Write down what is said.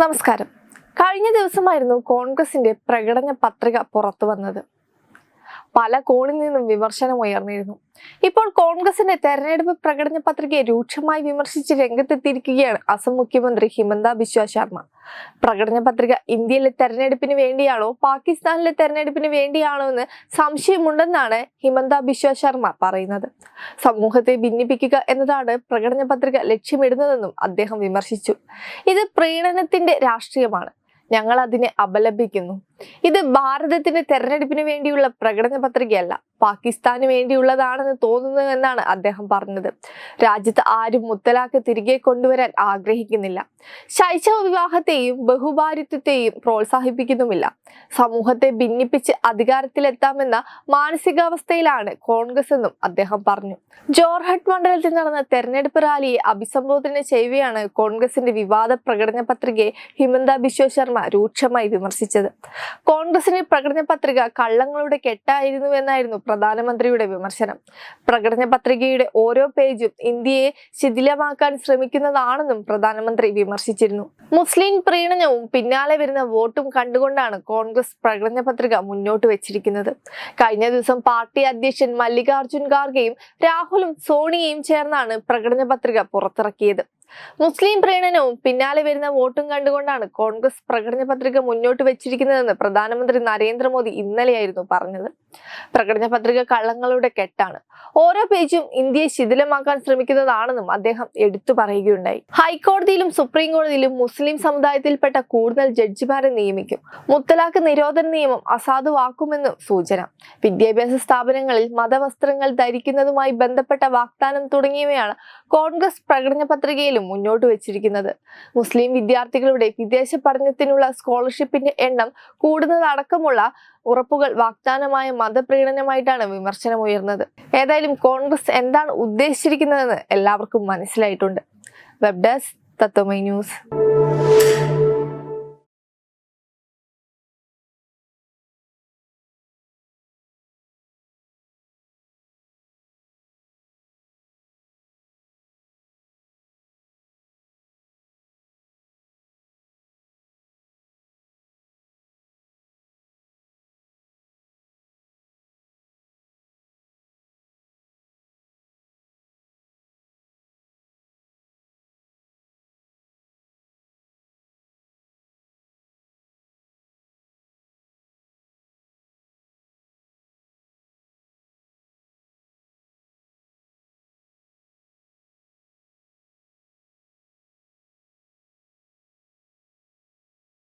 നമസ്കാരം. കഴിഞ്ഞ ദിവസമായിരുന്നു കോൺഗ്രസിന്റെ പ്രകടന പത്രിക പുറത്തു വന്നത്. പല കോണിൽ നിന്നും വിമർശനം ഉയർന്നിരുന്നു. ഇപ്പോൾ കോൺഗ്രസിന്റെ തെരഞ്ഞെടുപ്പ് പ്രകടന പത്രികയെ രൂക്ഷമായി വിമർശിച്ച് രംഗത്തെത്തിയിരിക്കുകയാണ് അസം മുഖ്യമന്ത്രി ഹിമന്ത ബിശ്വ ശർമ്മ. പ്രകടന പത്രിക ഇന്ത്യയിലെ തെരഞ്ഞെടുപ്പിന് വേണ്ടിയാണോ പാകിസ്ഥാനിലെ തെരഞ്ഞെടുപ്പിന് വേണ്ടിയാണോ എന്ന് സംശയമുണ്ടെന്നാണ് ഹിമന്ത ബിശ്വ ശർമ്മ പറയുന്നത്. സമൂഹത്തെ ഭിന്നിപ്പിക്കുക എന്നതാണ് പ്രകടന പത്രിക ലക്ഷ്യമിടുന്നതെന്നും അദ്ദേഹം വിമർശിച്ചു. ഇത് പ്രീണനത്തിന്റെ രാഷ്ട്രീയമാണ്. ഞങ്ങൾ അതിനെ അപലപിക്കുന്നു. ഇത് ഭാരതത്തിന്റെ തെരഞ്ഞെടുപ്പിന് വേണ്ടിയുള്ള പ്രകടന പത്രികയല്ല പാകിസ്ഥാന് വേണ്ടിയുള്ളതാണെന്ന് തോന്നുന്നു എന്നാണ് അദ്ദേഹം പറഞ്ഞത്. രാജ്യത്ത് ആരും മുത്തലാഖ് തിരികെ കൊണ്ടുവരാൻ ആഗ്രഹിക്കുന്നില്ല. ശൈശവ വിവാഹത്തെയും ബഹുഭാരിത്വത്തെയും പ്രോത്സാഹിപ്പിക്കുന്നുമില്ല. സമൂഹത്തെ ഭിന്നിപ്പിച്ച് അധികാരത്തിലെത്താമെന്ന മാനസികാവസ്ഥയിലാണ് കോൺഗ്രസ് എന്നും അദ്ദേഹം പറഞ്ഞു. ജോർഹട്ട് മണ്ഡലത്തിൽ നടന്ന തെരഞ്ഞെടുപ്പ് റാലിയെ അഭിസംബോധന ചെയ്യവെയാണ് കോൺഗ്രസിന്റെ വിവാദ പ്രകടന പത്രികയെ ഹിമന്ത ബിശ്വ ശർമ്മ രൂക്ഷമായി വിമർശിച്ചത്. കോൺഗ്രസിന്റെ പ്രകടന പത്രിക കള്ളങ്ങളുടെ കെട്ടായിരുന്നു എന്നായിരുന്നു പ്രധാനമന്ത്രിയുടെ വിമർശനം. പ്രകടന പത്രികയുടെ ഓരോ പേജും ഇന്ത്യയെ ശിഥിലമാക്കാൻ ശ്രമിക്കുന്നതാണെന്നും പ്രധാനമന്ത്രി വിമർശിച്ചിരുന്നു. മുസ്ലിം പ്രീണനവും പിന്നാലെ വരുന്ന വോട്ടും കണ്ടുകൊണ്ടാണ് കോൺഗ്രസ് പ്രകടന പത്രിക മുന്നോട്ട് വെച്ചിരിക്കുന്നത്. കഴിഞ്ഞ ദിവസം പാർട്ടി അധ്യക്ഷൻ മല്ലികാർജുൻ ഖാർഗെയും രാഹുലും സോണിയയും ചേർന്നാണ് പ്രകടന പത്രിക പുറത്തിറക്കിയത്. മുസ്ലിം പ്രീണനവും പിന്നാലെ വരുന്ന വോട്ടും കണ്ടുകൊണ്ടാണ് കോൺഗ്രസ് പ്രകടന പത്രിക മുന്നോട്ട് വെച്ചിരിക്കുന്നതെന്ന് പ്രധാനമന്ത്രി നരേന്ദ്രമോദി ഇന്നലെയായിരുന്നു പറഞ്ഞത്. പ്രകടന പത്രിക കള്ളങ്ങളുടെ കെട്ടാണ്. ഓരോ പേജും ഇന്ത്യയെ ശിഥിലമാക്കാൻ ശ്രമിക്കുന്നതാണെന്നും അദ്ദേഹം എടുത്തു പറയുകയുണ്ടായി. ഹൈക്കോടതിയിലും സുപ്രീം കോടതിയിലും മുസ്ലിം സമുദായത്തിൽപ്പെട്ട കൂടുതൽ ജഡ്ജിമാരെ നിയമിക്കും. മുത്തലാഖ് നിരോധന നിയമം അസാധുവാക്കുമെന്നും സൂചന. വിദ്യാഭ്യാസ സ്ഥാപനങ്ങളിൽ മതവസ്ത്രങ്ങൾ ധരിക്കുന്നതുമായി ബന്ധപ്പെട്ട വാഗ്ദാനം തുടങ്ങിയവയാണ് കോൺഗ്രസ് പ്രകടന പത്രികയിലും മുന്നോട്ട് വെച്ചിരിക്കുന്നത്. മുസ്ലിം വിദ്യാർത്ഥികളുടെ വിദേശ പഠനത്തിനുള്ള സ്കോളർഷിപ്പിന്റെ എണ്ണം കൂടുന്നതടക്കമുള്ള ഉറപ്പുകൾ വാഗ്ദാനമായ മതപ്രീണനമായിട്ടാണ് വിമർശനം ഉയർന്നത് ഏതായാലും കോൺഗ്രസ് എന്താണ് ഉദ്ദേശിച്ചിരിക്കുന്നതെന്ന് എല്ലാവർക്കും മനസ്സിലായിട്ടുണ്ട്. വെബ് ഡെസ്ക് തത്വമൈ ന്യൂസ്